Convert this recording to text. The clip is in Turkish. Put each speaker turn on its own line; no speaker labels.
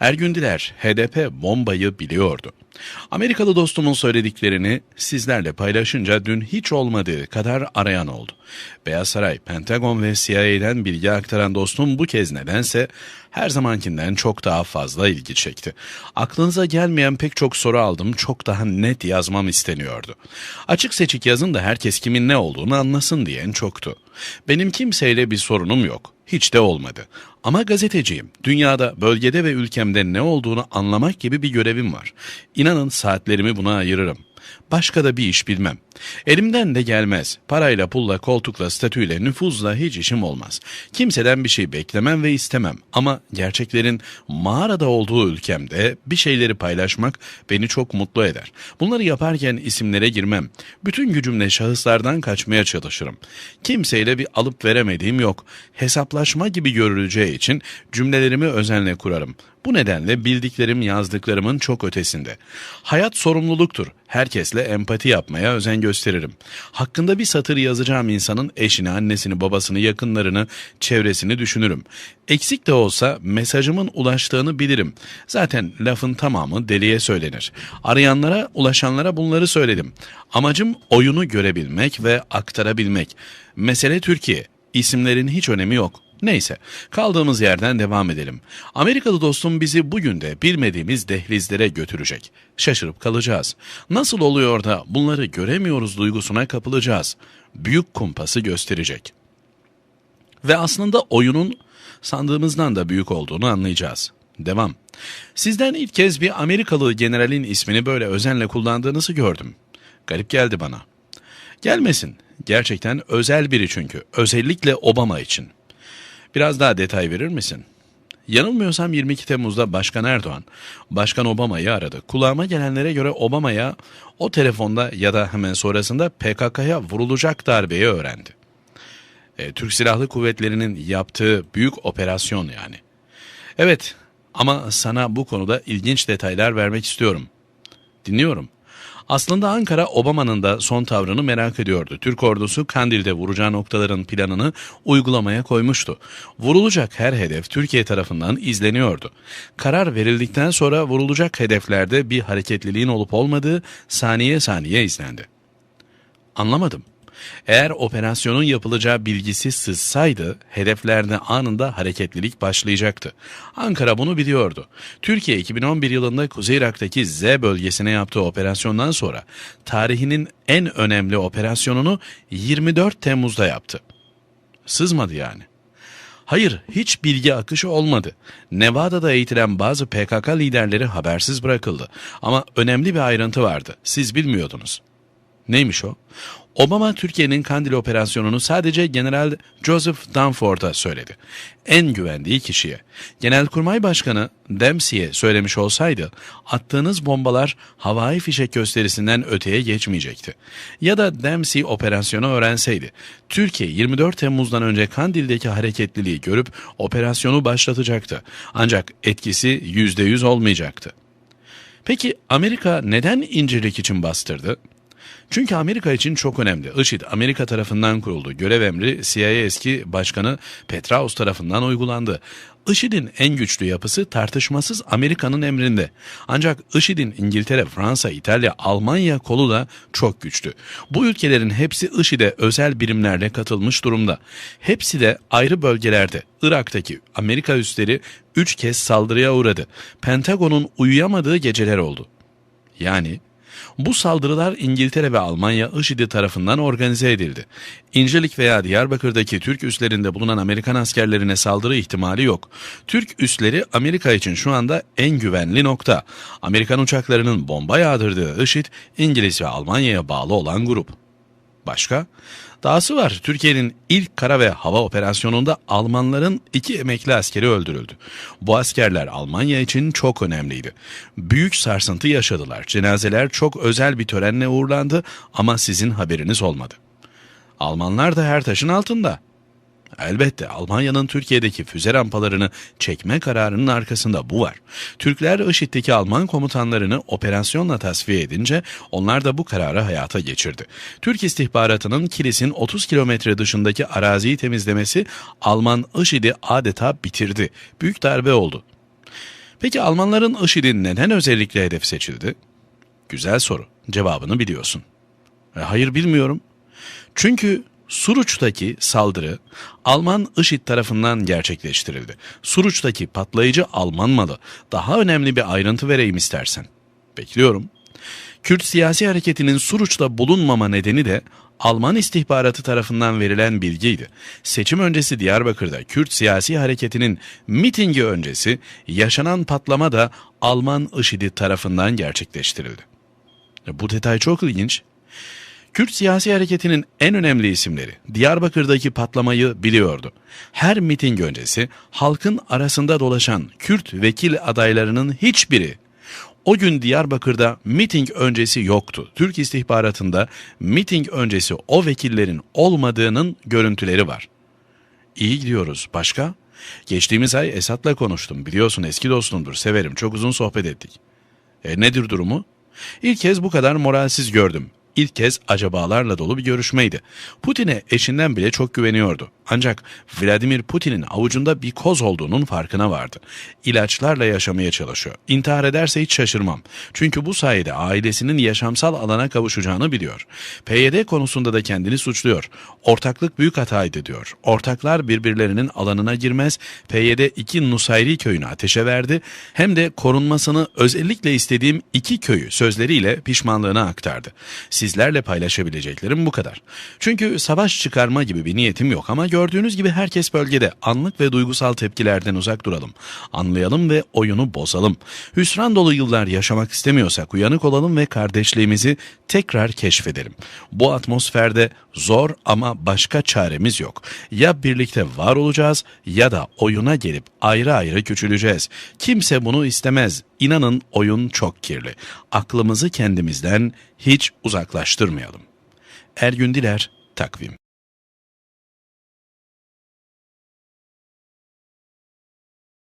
Ergün Diler, HDP bombayı biliyordu. Amerikalı dostumun söylediklerini sizlerle paylaşınca dün hiç olmadığı kadar arayan oldu. Beyaz Saray, Pentagon ve CIA'den bilgi aktaran dostum bu kez nedense her zamankinden çok daha fazla ilgi çekti. Aklınıza gelmeyen pek çok soru aldım, çok daha net yazmam isteniyordu. Açık seçik yazın da herkes kimin ne olduğunu anlasın diyen çoktu. Benim kimseyle bir sorunum yok. Hiç de olmadı. Ama gazeteciyim. Dünyada, bölgede ve ülkemde ne olduğunu anlamak gibi bir görevim var. İnanın saatlerimi buna ayırırım. Başka da bir iş bilmem. Elimden de gelmez. Parayla, pulla, koltukla, statüyle, nüfuzla hiç işim olmaz. Kimseden bir şey beklemem ve istemem. Ama gerçeklerin mağarada olduğu ülkemde bir şeyleri paylaşmak beni çok mutlu eder. Bunları yaparken isimlere girmem. Bütün gücümle şahıslardan kaçmaya çalışırım. Kimseyle bir alıp veremediğim yok. Hesaplaşma gibi görüleceği için cümlelerimi özenle kurarım. Bu nedenle bildiklerim yazdıklarımın çok ötesinde. Hayat sorumluluktur. Herkesle empati yapmaya özen gösteririm. Hakkında bir satır yazacağım insanın eşini, annesini, babasını, yakınlarını, çevresini düşünürüm. Eksik de olsa mesajımın ulaştığını bilirim. Zaten lafın tamamı deliye söylenir. Arayanlara, ulaşanlara bunları söyledim. Amacım oyunu görebilmek ve aktarabilmek. Mesele Türkiye. İsimlerin hiç önemi yok. Neyse, kaldığımız yerden devam edelim. Amerikalı dostum bizi bugün de bilmediğimiz dehlizlere götürecek. Şaşırıp kalacağız. Nasıl oluyor da bunları göremiyoruz duygusuna kapılacağız. Büyük kumpası gösterecek. Ve aslında oyunun sandığımızdan da büyük olduğunu anlayacağız. Devam. Sizden ilk kez bir Amerikalı generalin ismini böyle özenle kullandığınızı gördüm. Garip geldi bana. Gelmesin. Gerçekten özel biri çünkü. Özellikle Obama için. Biraz daha detay verir misin? Yanılmıyorsam 22 Temmuz'da Başkan Erdoğan, Başkan Obama'yı aradı. Kulağıma gelenlere göre Obama'ya o telefonda ya da hemen sonrasında PKK'ya vurulacak darbeyi öğrendi. E, Türk Silahlı Kuvvetleri'nin yaptığı büyük operasyon yani. Evet ama sana bu konuda ilginç detaylar vermek istiyorum. Dinliyorum. Aslında Ankara Obama'nın da son tavrını merak ediyordu. Türk ordusu Kandil'de vuracağı noktaların planını uygulamaya koymuştu. Vurulacak her hedef Türkiye tarafından izleniyordu. Karar verildikten sonra vurulacak hedeflerde bir hareketliliğin olup olmadığı saniye saniye izlendi. Anlamadım. Eğer operasyonun yapılacağı bilgisi sızsaydı hedeflerde anında hareketlilik başlayacaktı. Ankara bunu biliyordu. Türkiye 2011 yılında Kuzey Irak'taki Z bölgesine yaptığı operasyondan sonra tarihinin en önemli operasyonunu 24 Temmuz'da yaptı. Sızmadı yani. Hayır, hiç bilgi akışı olmadı. Nevada'da eğitilen bazı PKK liderleri habersiz bırakıldı. Ama önemli bir ayrıntı vardı. Siz bilmiyordunuz. Neymiş o? Obama Türkiye'nin Kandil operasyonunu sadece General Joseph Dunford'a söyledi. En güvendiği kişiye. Genelkurmay Başkanı Dempsey'e söylemiş olsaydı attığınız bombalar havai fişek gösterisinden öteye geçmeyecekti. Ya da Dempsey operasyonu öğrenseydi. Türkiye 24 Temmuz'dan önce Kandil'deki hareketliliği görüp operasyonu başlatacaktı. Ancak etkisi %100 olmayacaktı. Peki Amerika neden İncirlik için bastırdı? Çünkü Amerika için çok önemli. IŞİD Amerika tarafından kuruldu. Görev emri CIA eski başkanı Petraeus tarafından uygulandı. IŞİD'in en güçlü yapısı tartışmasız Amerika'nın emrinde. Ancak IŞİD'in İngiltere, Fransa, İtalya, Almanya kolu da çok güçlü. Bu ülkelerin hepsi IŞİD'e özel birimlerle katılmış durumda. Hepsi de ayrı bölgelerde. Irak'taki Amerika üsleri 3 kez saldırıya uğradı. Pentagon'un uyuyamadığı geceler oldu. Yani bu saldırılar İngiltere ve Almanya IŞİD tarafından organize edildi. İncirlik veya Diyarbakır'daki Türk üslerinde bulunan Amerikan askerlerine saldırı ihtimali yok. Türk üsleri Amerika için şu anda en güvenli nokta. Amerikan uçaklarının bomba yağdırdığı IŞİD, İngiliz ve Almanya'ya bağlı olan grup. Başka? Dahası var. Türkiye'nin ilk kara ve hava operasyonunda Almanların iki emekli askeri öldürüldü. Bu askerler Almanya için çok önemliydi. Büyük sarsıntı yaşadılar. Cenazeler çok özel bir törenle uğurlandı ama sizin haberiniz olmadı. Almanlar da her taşın altında. Elbette Almanya'nın Türkiye'deki füze rampalarını çekme kararının arkasında bu var. Türkler IŞİD'deki Alman komutanlarını operasyonla tasfiye edince onlar da bu kararı hayata geçirdi. Türk istihbaratının Kilis'in 30 kilometre dışındaki araziyi temizlemesi Alman IŞİD'i adeta bitirdi. Büyük darbe oldu. Peki Almanların IŞİD'in neden özellikle hedef seçildi? Güzel soru. Cevabını biliyorsun. E, hayır bilmiyorum. Çünkü Suruç'taki saldırı Alman IŞİD tarafından gerçekleştirildi. Suruç'taki patlayıcı Alman malı. Daha önemli bir ayrıntı vereyim istersen. Bekliyorum. Kürt siyasi hareketinin Suruç'ta bulunmama nedeni de Alman istihbaratı tarafından verilen bilgiydi. Seçim öncesi Diyarbakır'da Kürt siyasi hareketinin mitingi öncesi yaşanan patlama da Alman IŞİD'i tarafından gerçekleştirildi. Bu detay çok ilginç. Kürt siyasi hareketinin en önemli isimleri Diyarbakır'daki patlamayı biliyordu. Her miting öncesi halkın arasında dolaşan Kürt vekil adaylarının hiçbiri o gün Diyarbakır'da miting öncesi yoktu. Türk istihbaratında miting öncesi o vekillerin olmadığının görüntüleri var. İyi gidiyoruz. Başka? Geçtiğimiz ay Esat'la konuştum. Biliyorsun eski dostumdur, severim. Çok uzun sohbet ettik. E nedir durumu? İlk kez bu kadar moralsiz gördüm. İlk kez acabalarla dolu bir görüşmeydi. Putin'e eşinden bile çok güveniyordu. Ancak Vladimir Putin'in avucunda bir koz olduğunun farkına vardı. İlaçlarla yaşamaya çalışıyor. İntihar ederse hiç şaşırmam. Çünkü bu sayede ailesinin yaşamsal alana kavuşacağını biliyor. PYD konusunda da kendini suçluyor. Ortaklık büyük hataydı diyor. Ortaklar birbirlerinin alanına girmez. PYD iki Nusayri köyünü ateşe verdi. Hem de korunmasını özellikle istediğim iki köyü sözleriyle pişmanlığına aktardı. Sizlerle paylaşabileceklerim bu kadar. Çünkü savaş çıkarma gibi bir niyetim yok ama gördüğünüz gibi herkes bölgede anlık ve duygusal tepkilerden uzak duralım. Anlayalım ve oyunu bozalım. Hüsran dolu yıllar yaşamak istemiyorsak uyanık olalım ve kardeşliğimizi tekrar keşfedelim. Bu atmosferde zor ama başka çaremiz yok. Ya birlikte var olacağız ya da oyuna gelip ayrı ayrı küçüleceğiz. Kimse bunu istemez. İnanın oyun çok kirli. Aklımızı kendimizden hiç uzaklaştırmayalım. Ergün Diler, Takvim